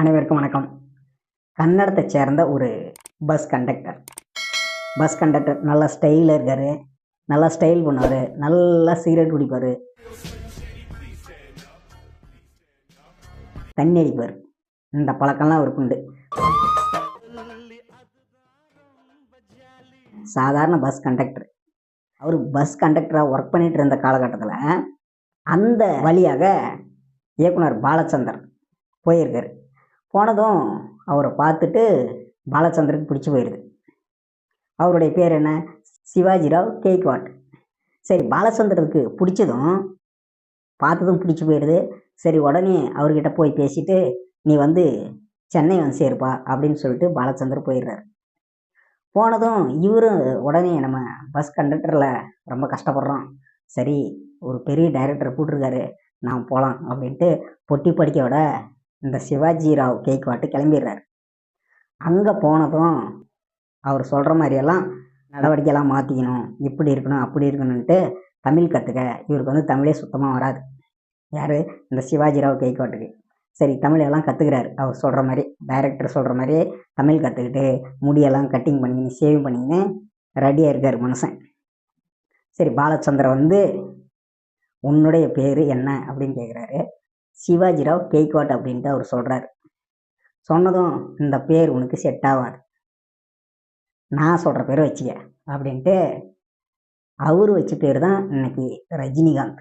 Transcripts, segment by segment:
அனைவருக்கும் வணக்கம். கன்னடத்தை சேர்ந்த ஒரு பஸ் கண்டக்டர் பஸ் கண்டக்டர் நல்லா ஸ்டைலில் இருக்கார். நல்லா ஸ்டைல் பண்ணுவார். நல்லா சிகரெட் குடிப்பார். தண்ணி அடிப்பார். இந்த பழக்கம்லாம் அவருக்கு உண்டு. சாதாரண பஸ் கண்டக்டர் அவர் பஸ் கண்டக்டராக ஒர்க் பண்ணிட்டு இருந்த காலகட்டத்தில் அந்த வழியாக இயக்குனர் பாலச்சந்தர் போயிருக்காரு. போனதும் அவரை பார்த்துட்டு பாலச்சந்தருக்கு பிடிச்சி போயிடுது அவருடைய பேர் என்ன? சிவாஜிராவ் கேக்வாட் சரி பாலச்சந்தருக்கு பிடிச்சதும் பார்த்ததும் பிடிச்சி போயிடுது சரி உடனே அவர்கிட்ட போய் பேசிட்டு நீ வந்து சென்னை வந்து சேருப்பா அப்படின்னு சொல்லிட்டு பாலச்சந்தர் போயிடுறாரு. போனதும் இவரும் உடனே நம்ம பஸ் கண்டக்டரில் ரொம்ப கஷ்டப்படுறோம் சரி ஒரு பெரிய டைரக்டர் கூட்டிருக்காரு நாம் போகலாம் அப்படின்ட்டு பொட்டி படிக்க விட இந்த சிவாஜி ராவ் கேக்வாட்டு கிளம்பிடுறாரு. அங்கே போனதும் அவர் சொல்கிற மாதிரியெல்லாம் நடவடிக்கையெல்லாம் மாற்றிக்கணும் இப்படி இருக்கணும் அப்படி இருக்கணும்ன்ட்டு தமிழ் கற்றுக்க இவருக்கு வந்து தமிழே சுத்தமாக வராது. யார்? இந்த சிவாஜி ராவ் கேக்வாட்டுக்கு சரி தமிழெல்லாம் கற்றுக்கிறாரு அவர் சொல்கிற மாதிரி டைரக்டர் சொல்கிற மாதிரி தமிழ் கற்றுக்கிட்டு முடியெல்லாம் கட்டிங் பண்ணி ஷேவ் பண்ணிக்கின்னு ரெடியாக இருக்கார் மனுஷன். சரி பாலச்சந்திரன் வந்து உன்னுடைய பேர் என்ன அப்படின்னு கேட்குறாரு சிவாஜிராவ் கேக்வாட் அப்படின்ட்டு அவர் சொல்கிறார் சொன்னதும் இந்த பேர் உனக்கு செட் ஆகாது நான் சொல்கிற பேரை வச்சுக்க அப்படின்ட்டு அவர் வச்ச பேர் தான் இன்னைக்கு ரஜினிகாந்த்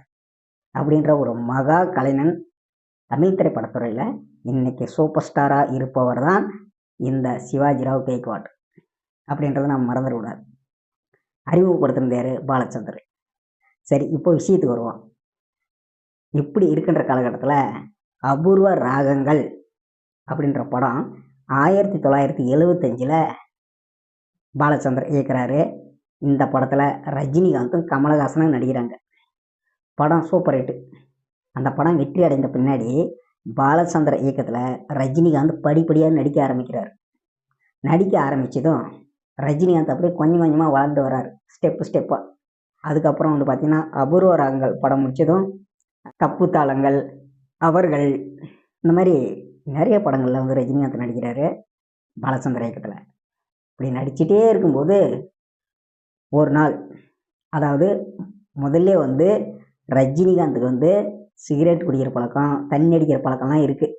அப்படின்ற ஒரு மகா கலைஞன் தமிழ் திரைப்படத்துறையில் இன்னைக்கு சூப்பர் ஸ்டாராக இருப்பவர் தான் இந்த சிவாஜிராவ் கேக்வாட் அப்படின்றத நம்ம மறந்துடக்கூடாது அறிமுகப்படுத்திருந்தார் பாலச்சந்தர் சரி இப்போ விஷயத்துக்கு வருவோம். இப்படி இருக்கின்ற காலகட்டத்தில் அபூர்வ ராகங்கள் அப்படின்ற படம் ஆயிரத்தி தொள்ளாயிரத்தி எழுவத்தஞ்சில் பாலச்சந்தர் இயக்குறாரு. இந்த படத்தில் ரஜினிகாந்தும் கமலஹாசனும் நடிக்கிறாங்க. படம் சூப்பர் ஹிட் அந்த படம் வெற்றி அடைந்த பின்னாடி பாலச்சந்திர இயக்கத்தில் ரஜினிகாந்த் படிப்படியாக நடிக்க ஆரம்பிக்கிறார். நடிக்க ஆரம்பித்ததும் ரஜினிகாந்த் அப்படியே கொஞ்சம் கொஞ்சமாக வளர்ந்து வர்றார் ஸ்டெப்பு. ஸ்டெப்பாக அதுக்கப்புறம் வந்து பார்த்திங்கன்னா அபூர்வ ராகங்கள் படம் முடித்ததும் தப்பு தாளங்கள் அவர்கள் இந்த மாதிரி நிறைய படங்களில் வந்து ரஜினிகாந்த் நடிக்கிறாரு பாலச்சந்திர இயக்கத்தில். இப்படி நடிச்சிட்டே இருக்கும்போது ஒரு நாள் அதாவது முதல்ல வந்து ரஜினிகாந்துக்கு வந்து சிகரெட் குடிக்கிற பழக்கம் தண்ணி அடிக்கிற பழக்கம்லாம் இருக்குது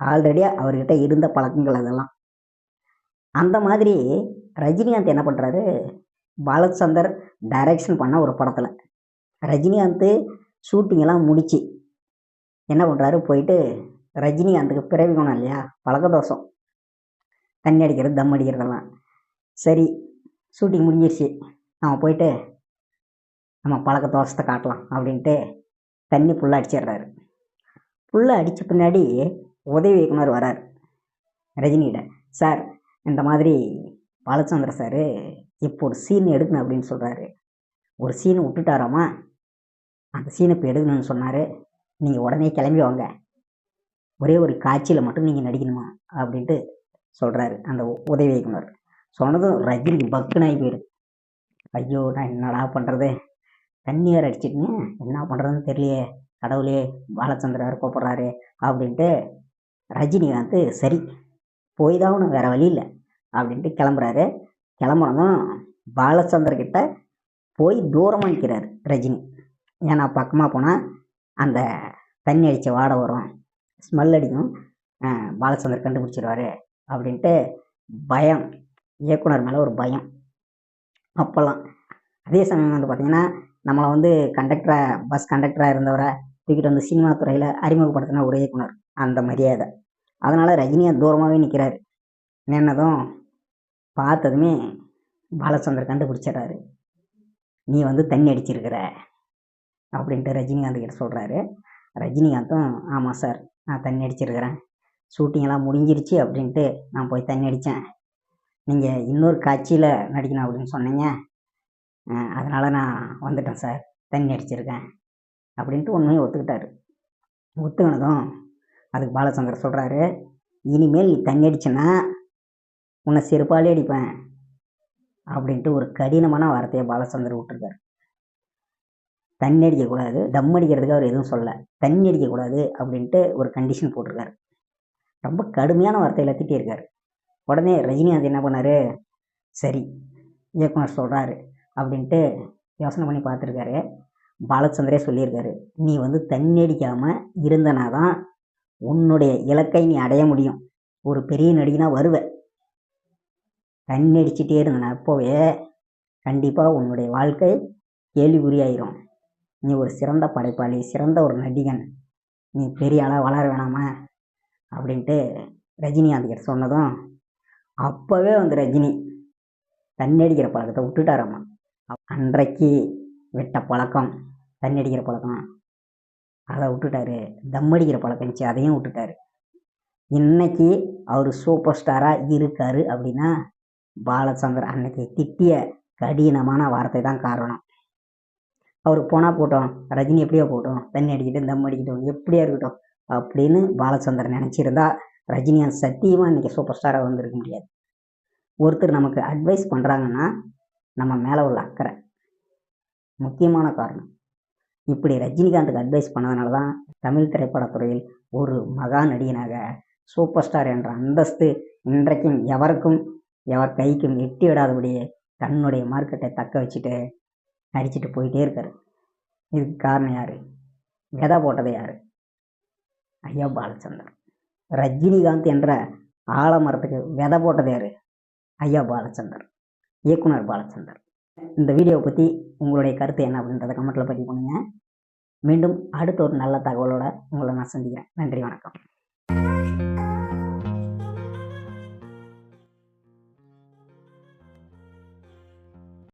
ஆல்ரெடியாக அவர்கிட்ட இருந்த பழக்கங்கள் அதெல்லாம். அந்த மாதிரி ரஜினிகாந்த் என்ன பண்ணுறாரு பாலச்சந்தர் டைரக்ஷன் பண்ண ஒரு படத்தில். ரஜினிகாந்த் ஷூட்டிங் எல்லாம் முடிச்சு. என்ன பண்ணுறாரு போயிட்டு ரஜினிகாந்துக்கு பிறவி குணம் இல்லையா? பழக்க தோஷம் தண்ணி அடிக்கிறது தம் அடிக்கிறதெல்லாம். சரி ஷூட்டிங் முடிஞ்சிருச்சு. நம்ம போயிட்டு நம்ம பழக்க தோஷத்தை காட்டலாம் அப்படின்ட்டு தண்ணி ஃபுல்லாக அடிச்சிடுறாரு. ஃபுல்லாக அடித்த பின்னாடி உதவி இயக்குனர் வரார். ரஜினிகிட்ட சார் இந்த மாதிரி பாலச்சந்திர சார் இப்போ ஒரு சீன் எடுக்கணும் அப்படின்னு சொல்கிறாரு ஒரு சீனை விட்டுட்டாராமா? அந்த சீனை இப்போ எடுக்கணும்னு சொன்னார். நீங்கள் உடனே கிளம்பி வாங்க. ஒரே ஒரு காட்சியில் மட்டும் நீங்கள் நடிக்கணுமா? அப்படின்ட்டு சொல்கிறாரு அந்த உதவி இயக்குனர். சொன்னதும் ரஜினிக்கு பக்குனாகி போயிடுது. ஐயோ நான் என்னடா பண்ணுறது தண்ணி வேறு அடிச்சிட்டுங்க. என்ன பண்ணுறதுன்னு தெரியலையே. கடவுளே பாலச்சந்திரர் கூப்பிட்றாரு. அப்படின்ட்டு ரஜினிகாந்த் சரி போய் தான் வேறு வழி இல்லை. அப்படின்ட்டு கிளம்புறாரு. கிளம்புனதும் பாலச்சந்தர்கிட்ட போய் தூரமாக நிற்கிறார் ரஜினி. ஏன்னா பக்கமாக போனால் அந்த தண்ணி அடித்த வாடை வரும். ஸ்மெல் அடிக்கும். பாலச்சந்தர் கண்டுபிடிச்சிருவாரு அப்படின்ட்டு பயம். இயக்குனர் மேலே ஒரு பயம். அப்போல்லாம். அதே சமயம் வந்து பார்த்திங்கன்னா நம்மளை வந்து கண்டக்டராக பஸ் கண்டக்டராக இருந்தவரை தூக்கிட்டு வந்து சினிமா துறையில் அறிமுகப்படுத்தின ஒரு இயக்குனர். அந்த மரியாதை. அதனால் ரஜினியை தூரமாகவே நிற்கிறாரு நின்னதும் பார்த்ததுமே பாலச்சந்தர் கண்டுபிடிச்சிடுறாரு. நீ வந்து தண்ணி அடிச்சிருக்கிற. அப்படின்ட்டு ரஜினிகாந்த் கிட்ட சொல்கிறாரு ரஜினிகாந்தும் ஆமாம் சார் நான் தண்ணி அடிச்சிருக்கிறேன். ஷூட்டிங்கெல்லாம் முடிஞ்சிருச்சு அப்படின்ட்டு நான் போய் தண்ணி அடித்தேன் நீங்கள் இன்னொரு காட்சியில் நடிக்கணும் அப்படின்னு சொன்னீங்க. அதனால் நான் வந்துட்டேன் சார். தண்ணி அடிச்சிருக்கேன். அப்படின்ட்டு உண்மையை ஒத்துக்கிட்டாரு. ஒத்துக்கினதும் அதுக்கு பாலச்சந்தர் சொல்கிறாரு இனிமேல் நீ தண்ணி அடிச்சேன்னா உன்னை செருப்பாலே அடிப்பேன். அப்படின்ட்டு ஒரு கடினமான வார்த்தையை பாலச்சந்தர் விட்டுருக்காரு. தண்ணி அடிக்கக்கூடாது தம் அடிக்கிறதுக்கு அவர் எதுவும் சொல்லலை. தண்ணி அடிக்கக்கூடாது அப்படின்ட்டு ஒரு கண்டிஷன் போட்டிருக்காரு. ரொம்ப கடுமையான வார்த்தையில் திட்டியிருக்காரு. உடனே ரஜினிகாந்த் என்ன பண்ணார்? சரி இயக்குனர் சொல்கிறாரு அப்படின்ட்டு யோசனை பண்ணி பார்த்துருக்காரு. பாலச்சந்திரே சொல்லியிருக்காரு நீ வந்து தண்ணி அடிக்காமல் இருந்தனா தான் உன்னுடைய இலக்கை நீ அடைய முடியும். ஒரு பெரிய நடிகனாக வருவ. தண்ணி அடிச்சிட்டே இருந்தனா அப்போவே கண்டிப்பாக உன்னுடைய வாழ்க்கை கேள்விக்குறியாயிரும். நீ ஒரு சிறந்த படைப்பாளி சிறந்த ஒரு நடிகன். நீ பெரிய ஆளாக வளர வேணாமா? அப்படின்ட்டு ரஜினிகாந்த் கிட்ட சொன்னதும் அப்போவே வந்து ரஜினி தண்ணி அடிக்கிற பழக்கத்தை விட்டுட்டாராம்மா அன்றைக்கு விட்ட பழக்கம் தண்ணி அடிக்கிற பழக்கம். அதை விட்டுட்டாரு. தம் அடிக்கிற பழக்கம் இருந்துச்சு. அதையும் விட்டுட்டாரு. இன்னைக்கு அவர் சூப்பர் ஸ்டாராக இருக்காரு அப்படின்னா பாலச்சந்தர் அன்னைக்கு திட்டிய கடினமான வார்த்தை தான் காரணம். அவர் போனால் போட்டோம். ரஜினி எப்படியோ போட்டோம். தண்ணி அடிக்கிட்டு தம் அடிக்கட்டும் எப்படியா இருக்கட்டும் அப்படின்னு பாலச்சந்தர் நினச்சிருந்தா ரஜினிகாந்த் சத்தியமாக இன்னைக்கு சூப்பர் ஸ்டாராக வந்திருக்க முடியாது. ஒருத்தர் நமக்கு அட்வைஸ் பண்ணுறாங்கன்னா நம்ம மேலே உள்ள அக்கறை. முக்கியமான காரணம். இப்படி ரஜினிகாந்துக்கு அட்வைஸ் பண்ணதுனால தான் தமிழ் திரைப்படத்துறையில் ஒரு மகா நடிகனாக சூப்பர் ஸ்டார் என்ற அந்தஸ்து இன்றைக்கும் எவருக்கும் எவர் கைக்கும் எட்டி விடாதபடியே தன்னுடைய மார்க்கெட்டை தக்க வச்சுட்டு அடிச்சுட்டு போயிட்டே இருக்கார். இதுக்கு காரணம் யார்? விதை போட்டது யார்? ஐயா பாலச்சந்தர் ரஜினிகாந்த் என்ற ஆலமரத்துக்கு விதை போட்டது யார்? ஐயா பாலச்சந்தர் இயக்குனர் பாலச்சந்தர் இந்த வீடியோவை பற்றி உங்களுடைய கருத்து என்ன அப்படின்றத கமெண்ட்டில் பதிவு பண்ணுங்கள் மீண்டும் அடுத்த ஒரு நல்ல தகவலோட உங்களை நான் சந்திக்கிறேன். நன்றி வணக்கம்.